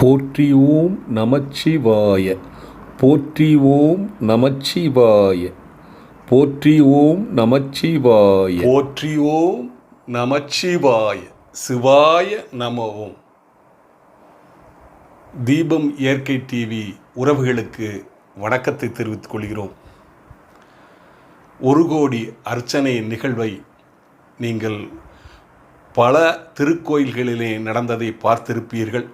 போற்றி ஓம் நமச்சிவாய போற்றி ஓம் நமச்சிவாய போற்றி ஓம் நமச்சிவாய. போற்றி ஓம் நமச்சிவாய சிவாய நம தீபம் இயற்கை டிவி உறவுகளுக்கு வணக்கத்தை தெரிவித்துக் கொள்கிறோம். ஒரு கோடி அர்ச்சனை நிகழ்வை நீங்கள் பல திருக்கோயில்களிலே நடந்ததை பார்த்திருப்பீர்கள்.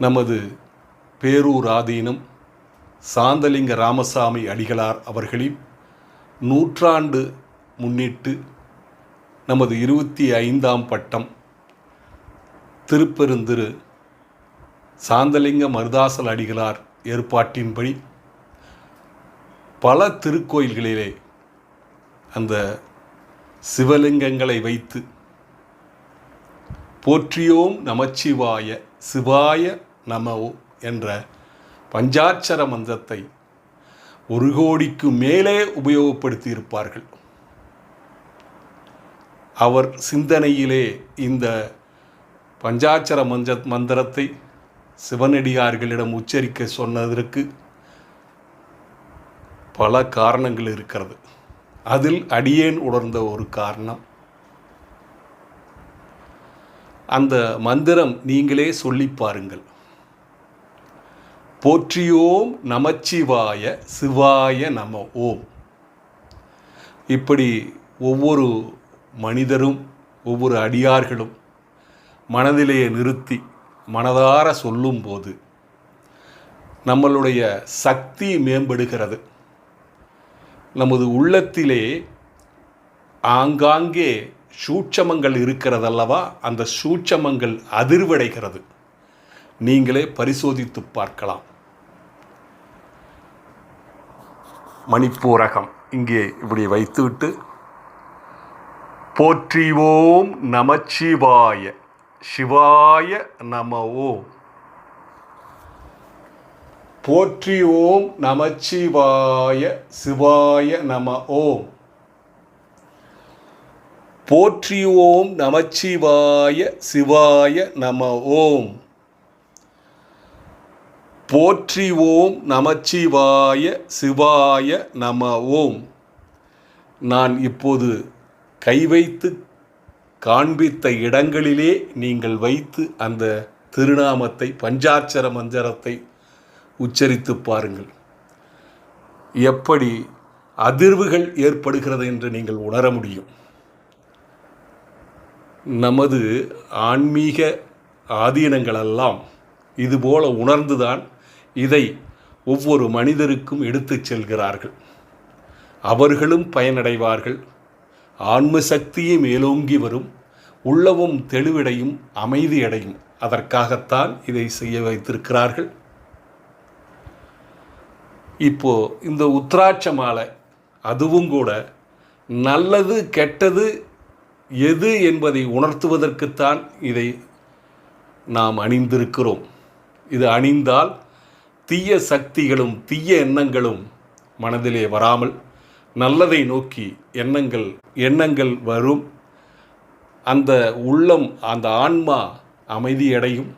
நமது பேரூர் ஆதீனம் சாந்தலிங்க ராமசாமி அடிகளார் அவர்களின் நூற்றாண்டு முன்னிட்டு நமது இருபத்தி ஐந்தாம் பட்டம் திருப்பெருந்திரு சாந்தலிங்க மருதாசல் அடிகளார் ஏற்பாட்டின்படி பல திருக்கோயில்களிலே அந்த சிவலிங்கங்களை வைத்து போற்றியோம் நமச்சிவாய சிவாய நமோ என்ற பஞ்சாட்சர மந்திரத்தை ஒரு கோடிக்கு மேலே உபயோகப்படுத்தி இருப்பார்கள் அவர் சிந்தனையிலே இந்த பஞ்சாட்சர மஞ்ச மந்திரத்தை சிவனடியார்களிடம் உச்சரிக்க சொன்னதற்கு பல காரணங்கள் இருக்கிறது. அதில் அடியேன் உணர்ந்த ஒரு காரணம் அந்த மந்திரம் நீங்களே சொல்லி பாருங்கள். போற்றியோம் நமச்சிவாய சிவாய நம ஓம். இப்படி ஒவ்வொரு மனிதரும் ஒவ்வொரு அடியார்களும் மனதிலேயே நிறுத்தி மனதார சொல்லும்போது நம்மளுடைய சக்தி மேம்படுகிறது. நமது உள்ளத்திலே ஆங்காங்கே சூட்சமங்கள் இருக்கிறதல்லவா? அந்த சூட்சமங்கள் அதிர்வடைகிறது. நீங்களே பரிசோதித்து பார்க்கலாம். மணிப்பூரகம் இங்கே இப்படி வைத்துவிட்டு போற்றிவோம் நமச்சிவாய சிவாய நம ஓம் போற்றி ஓம் நமச்சிவாய சிவாய நம ஓம் போற்றி ஓம் நமச்சிவாய சிவாய நம ஓம் போற்றி ஓம் நமச்சிவாய சிவாய நம ஓம் நான் இப்போது கை வைத்து காண்பித்த இடங்களிலே நீங்கள் வைத்து அந்த திருநாமத்தை பஞ்சாட்சர மந்திரத்தை உச்சரித்து பாருங்கள். எப்படி அதிர்வுகள் ஏற்படுகிறது என்று நீங்கள் உணர முடியும். நமது ஆன்மீக ஆதீனங்களெல்லாம் இதுபோல உணர்ந்துதான் இதை ஒவ்வொரு மனிதருக்கும் எடுத்துச் செல்கிறார்கள். அவர்களும் பயனடைவார்கள். ஆன்ம சக்தியை மேலோங்கி வரும். உள்ளவும் தெளிவடையும் அமைதியடையும். அதற்காகத்தான் இதை செய்ய வைத்திருக்கிறார்கள். இப்போ இந்த உத்ராட்ச மாலை அதுவும் கூட நல்லது கெட்டது எது என்பதை உணர்த்துவதற்குத்தான் இதை நாம் அணிந்திருக்கிறோம். இது அணிந்தால் தீய சக்திகளும் தீய எண்ணங்களும் மனதிலே வராமல் நல்லதை நோக்கி எண்ணங்கள் எண்ணங்கள் வரும். அந்த உள்ளம் அந்த ஆன்மா அமைதியடையும்.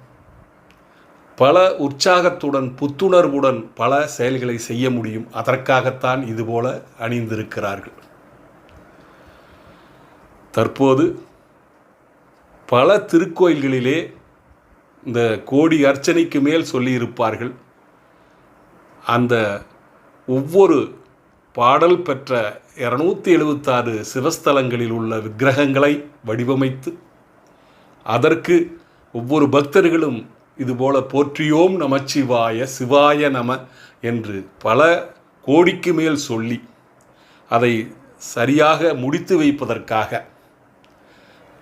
பல உற்சாகத்துடன் புத்துணர்வுடன் பல செயல்களை செய்ய முடியும். அதற்காகத்தான் இதுபோல அணிந்திருக்கிறார்கள். தற்போது பல திருக்கோயில்களிலே இந்த கோடி அர்ச்சனைக்கு மேல் சொல்லியிருப்பார்கள். அந்த ஒவ்வொரு பாடல் பெற்ற இரநூத்தி எழுபத்தாறு சிவஸ்தலங்களில் உள்ள விக்கிரகங்களை வடிவமைத்து அதற்கு ஒவ்வொரு பக்தர்களும் இதுபோல போற்றியோம் நமச்சிவாய சிவாய நம என்று பல கோடிக்கு மேல் சொல்லி அதை சரியாக முடித்து வைப்பதற்காக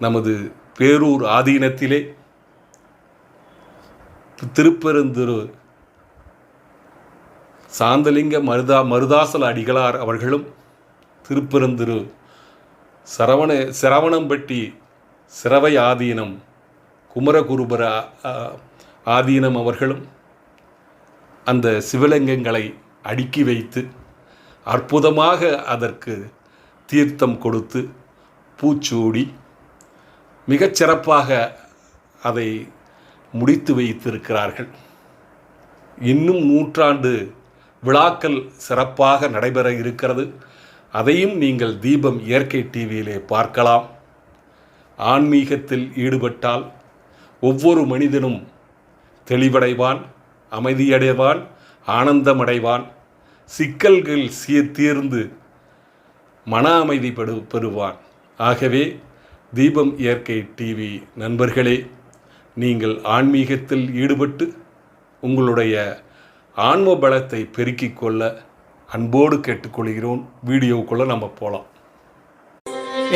நமது பேரூர் ஆதீனத்திலே திருப்பெருந்துரு சாந்தலிங்க மருதா மருதாசல அடிகளார் அவர்களும் திருப்பெருந்துரு சரவண சிரவணம்பட்டி சிரவை ஆதீனம் குமரகுருபர ஆதீனம் அவர்களும் அந்த சிவலிங்கங்களை அடுக்கி வைத்து அற்புதமாக அதற்கு தீர்த்தம் கொடுத்து பூச்சூடி மிகச் சிறப்பாக அதை முடித்து வைத்திருக்கிறார்கள். இன்னும் நூற்றாண்டு விழாக்கள் சிறப்பாக நடைபெற இருக்கிறது. அதையும் நீங்கள் தீபம் இயற்கை டிவியிலே பார்க்கலாம். ஆன்மீகத்தில் ஈடுபட்டால் ஒவ்வொரு மனிதனும் தெளிவடைவான் அமைதியடைவான் ஆனந்தமடைவான் சிக்கல்கள் சீ தீர்ந்து மன அமைதி பெறு பெறுவான். ஆகவே தீபம் இயற்கை டிவி நண்பர்களே நீங்கள் ஆன்மீகத்தில் ஈடுபட்டு உங்களுடைய ஆன்ம பலத்தை பெருக்கிக் கொள்ள அன்போடு கேட்டுக்கொள்கிறோம். வீடியோக்குள்ளே நம்ம போகலாம்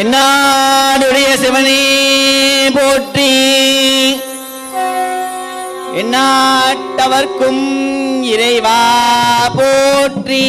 என்னாடுடைய சிவனே போற்றி என்னாட்டவர்க்கும் இறைவா போற்றி.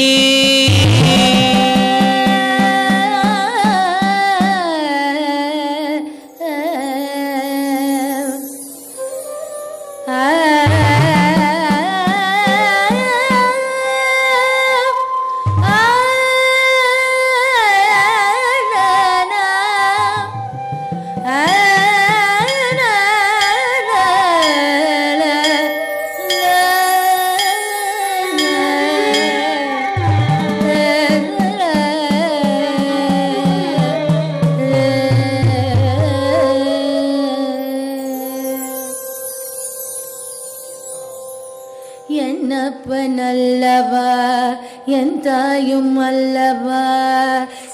அல்லவா? என் தாயும் அல்லவா?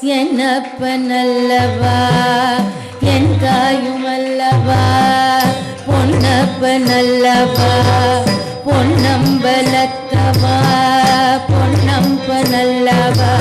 என் அப்பன் அல்லவா? என் தாயும் அல்லவா? பொன்னப்பன் அல்லவா? பொன்னம்பலத்தவா? பொன்னம்பன் அல்லவா?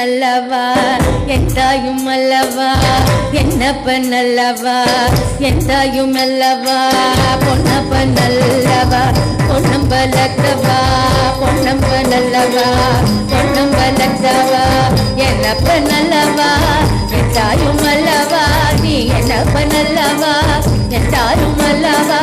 நல்லவா என் தாயும் அல்லவா? என்னப்ப நல்லவா என் தாயும் அல்லவா? பொன்னப்ப நல்லவா பொன்னம்பலத்தவா? பொன்னம்ப நல்லவா பொன்னம்பலத்தவா? என்னப்ப நல்லவா என் தாயும் அல்லவா? நீ என்னப்ப நல்லவா என் தாயும் அல்லவா?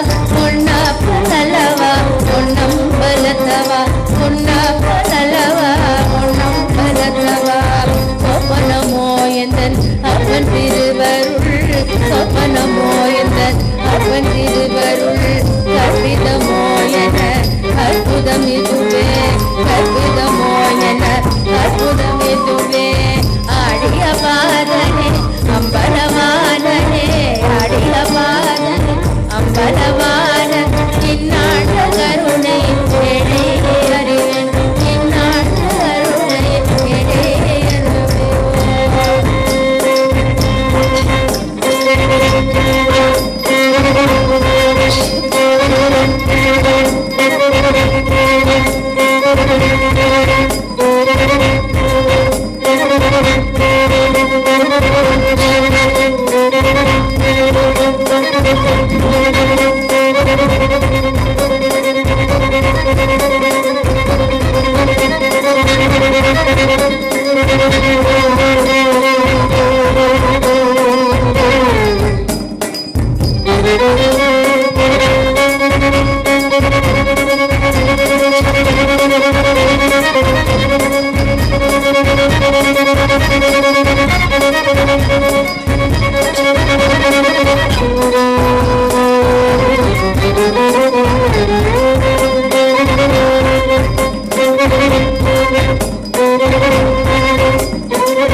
அவன் திருவருள் கற்பிதமோ என அற்புதம் இதுவே